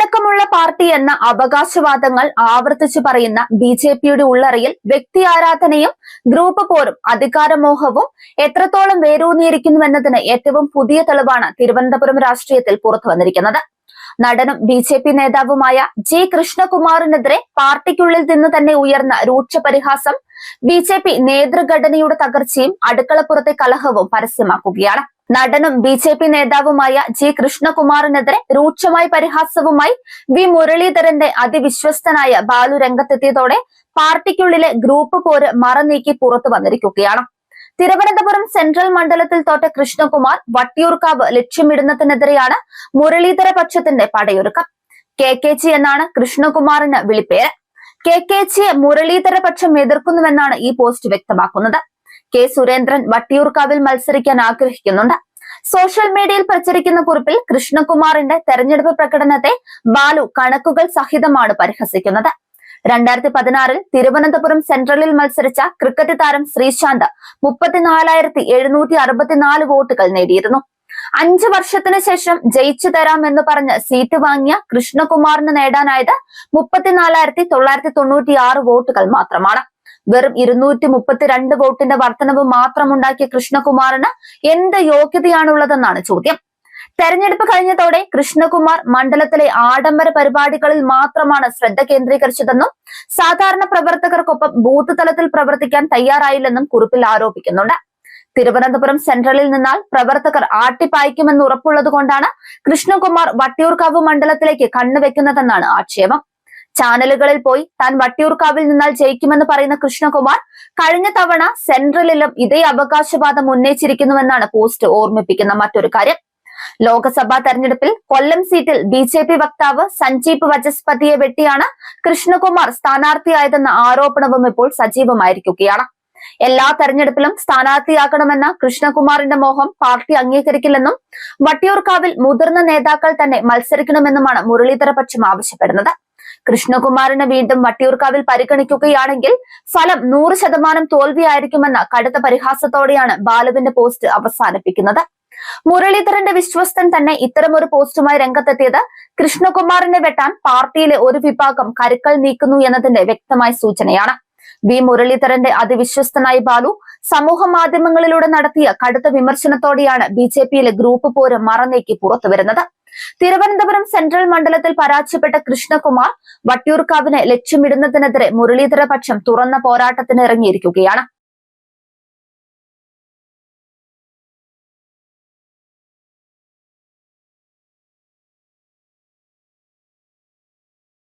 അച്ചടക്കമുള്ള party എന്ന അവകാശവാദങ്ങൾ ആവർത്തിച്ചു പറയുന്ന ബി ജെ പിയുടെ ഉള്ളറയിൽ വ്യക്തി ആരാധനയും ഗ്രൂപ്പ് പോരും അധികാരമോഹവും എത്രത്തോളം വേരൂന്നിയിരിക്കുന്നുവെന്നതിന് ഏറ്റവും പുതിയ തെളിവാണ് തിരുവനന്തപുരം രാഷ്ട്രീയത്തിൽ പുറത്തു വന്നിരിക്കുന്നത്. നടനും ബി ജെ പി നേതാവുമായ ജി കൃഷ്ണകുമാറിനെതിരെ പാർട്ടിക്കുള്ളിൽ നിന്ന് തന്നെ ഉയർന്ന രൂക്ഷ പരിഹാസം ബി ജെ പി നേതൃഘടനയുടെ തകർച്ചയും അടുക്കളപ്പുറത്തെ കലഹവും പരസ്യമാക്കുകയാണ്. നടനും ബി ജെ പി നേതാവുമായ ജി കൃഷ്ണകുമാറിനെതിരെ രൂക്ഷമായ പരിഹാസവുമായി വി മുരളീധരന്റെ അതിവിശ്വസ്തനായ ബാലു രംഗത്തെത്തിയതോടെ പാർട്ടിക്കുള്ളിലെ ഗ്രൂപ്പ് പോര് മറനീക്കി പുറത്തു വന്നിരിക്കുകയാണ്. തിരുവനന്തപുരം സെൻട്രൽ മണ്ഡലത്തിൽ തോറ്റ കൃഷ്ണകുമാർ വട്ടിയൂർക്കാവ് ലക്ഷ്യമിടുന്നതിനെതിരെയാണ് മുരളീധര പക്ഷത്തിന്റെ പടയൊരുക്കം. കെ കെ ജി എന്നാണ് കൃഷ്ണകുമാറിന് വിളിപ്പേര്. കെ കെ ജിയെ മുരളീധര പക്ഷം എതിർക്കുന്നുവെന്നാണ് ഈ പോസ്റ്റ് വ്യക്തമാക്കുന്നത്. കെ സുരേന്ദ്രൻ വട്ടിയൂർക്കാവിൽ മത്സരിക്കാൻ ആഗ്രഹിക്കുന്നുണ്ട്. സോഷ്യൽ മീഡിയയിൽ പ്രചരിക്കുന്ന കുറിപ്പിൽ കൃഷ്ണകുമാറിന്റെ തെരഞ്ഞെടുപ്പ് പ്രകടനത്തെ ബാലു കണക്കുകൾ സഹിതമാണ് പരിഹസിക്കുന്നത്. രണ്ടായിരത്തി പതിനാറിൽ തിരുവനന്തപുരം സെൻട്രലിൽ മത്സരിച്ച ക്രിക്കറ്റ് താരം ശ്രീശാന്ത് മുപ്പത്തിനാലായിരത്തി എഴുന്നൂറ്റി അറുപത്തിനാല് വോട്ടുകൾ നേടിയിരുന്നു. അഞ്ചു വർഷത്തിന് ശേഷം ജയിച്ചു തരാം എന്ന് പറഞ്ഞ് സീറ്റ് വാങ്ങിയ കൃഷ്ണകുമാറിന് നേടാനായത് മുപ്പത്തിനാലായിരത്തി തൊള്ളായിരത്തി തൊണ്ണൂറ്റി ആറ് വോട്ടുകൾ മാത്രമാണ്. വെറും ഇരുന്നൂറ്റി മുപ്പത്തിരണ്ട് വോട്ടിന്റെ വർധനവ് മാത്രമുണ്ടാക്കിയ കൃഷ്ണകുമാറിന് എന്ത് യോഗ്യതയാണുള്ളതെന്നാണ് ചോദ്യം. തെരഞ്ഞെടുപ്പ് കഴിഞ്ഞതോടെ കൃഷ്ണകുമാർ മണ്ഡലത്തിലെ ആഡംബര പരിപാടികളിൽ മാത്രമാണ് ശ്രദ്ധ കേന്ദ്രീകരിച്ചതെന്നും സാധാരണ പ്രവർത്തകർക്കൊപ്പം ബൂത്ത് തലത്തിൽ പ്രവർത്തിക്കാൻ തയ്യാറായില്ലെന്നും കുറിപ്പിൽ ആരോപിക്കുന്നുണ്ട്. തിരുവനന്തപുരം സെൻട്രലിൽ നിന്നാൽ പ്രവർത്തകർ ആട്ടിപ്പായ്ക്കുമെന്ന് ഉറപ്പുള്ളത് കൊണ്ടാണ് കൃഷ്ണകുമാർ വട്ടിയൂർക്കാവ് മണ്ഡലത്തിലേക്ക് കണ്ണുവെക്കുന്നതെന്നാണ് ആക്ഷേപം. ചാനലുകളിൽ പോയി താൻ വട്ടിയൂർക്കാവിൽ നിന്നാൽ ജയിക്കുമെന്ന് പറയുന്ന കൃഷ്ണകുമാർ കഴിഞ്ഞ തവണ സെൻട്രലിലും ഇതേ അവകാശവാദം ഉന്നയിച്ചിരിക്കുന്നുവെന്നാണ് പോസ്റ്റ് ഓർമ്മിപ്പിക്കുന്ന മറ്റൊരു കാര്യം. ലോക്സഭാ തെരഞ്ഞെടുപ്പിൽ കൊല്ലം സീറ്റിൽ ബി ജെ പി വക്താവ് സഞ്ജീപ് വചസ്പതിയെ വെട്ടിയാണ് കൃഷ്ണകുമാർ സ്ഥാനാർത്ഥിയായതെന്ന ആരോപണവും ഇപ്പോൾ സജീവമായിരിക്കുകയാണ്. എല്ലാ തെരഞ്ഞെടുപ്പിലും സ്ഥാനാർത്ഥിയാക്കണമെന്ന കൃഷ്ണകുമാറിന്റെ മോഹം പാർട്ടി അംഗീകരിക്കില്ലെന്നും വട്ടിയൂർക്കാവിൽ മുതിർന്ന നേതാക്കൾ തന്നെ മത്സരിക്കണമെന്നുമാണ് മുരളീധരപക്ഷം ആവശ്യപ്പെടുന്നത്. കൃഷ്ണകുമാറിനെ വീണ്ടും വട്ടിയൂർക്കാവിൽ പരിഗണിക്കുകയാണെങ്കിൽ ഫലം നൂറ് ശതമാനം തോൽവിയായിരിക്കുമെന്ന കടുത്ത പരിഹാസത്തോടെയാണ് ബാലുവിന്റെ പോസ്റ്റ് അവസാനിപ്പിക്കുന്നത്. മുരളീധരന്റെ വിശ്വസ്തൻ തന്നെ ഇത്തരമൊരു പോസ്റ്റുമായി രംഗത്തെത്തിയത് കൃഷ്ണകുമാറിനെ വെട്ടാൻ പാർട്ടിയിലെ ഒരു വിഭാഗം കരുക്കൾ നീക്കുന്നു എന്നതിന്റെ വ്യക്തമായ സൂചനയാണ്. വി മുരളീധരന്റെ അതിവിശ്വസ്തനായ ബാലു സമൂഹ മാധ്യമങ്ങളിലൂടെ നടത്തിയ കടുത്ത വിമർശനത്തോടെയാണ് ബി ഗ്രൂപ്പ് പോര് മറന്നേക്ക് പുറത്തുവരുന്നത്. തിരുവനന്തപുരം സെൻട്രൽ മണ്ഡലത്തിൽ പരാജയപ്പെട്ട കൃഷ്ണകുമാർ വട്ടിയൂർക്കാവിനെ ലക്ഷ്യമിടുന്നതിനെതിരെ മുരളീധര പക്ഷം തുറന്ന പോരാട്ടത്തിന് ഇറങ്ങിയിരിക്കുകയാണ്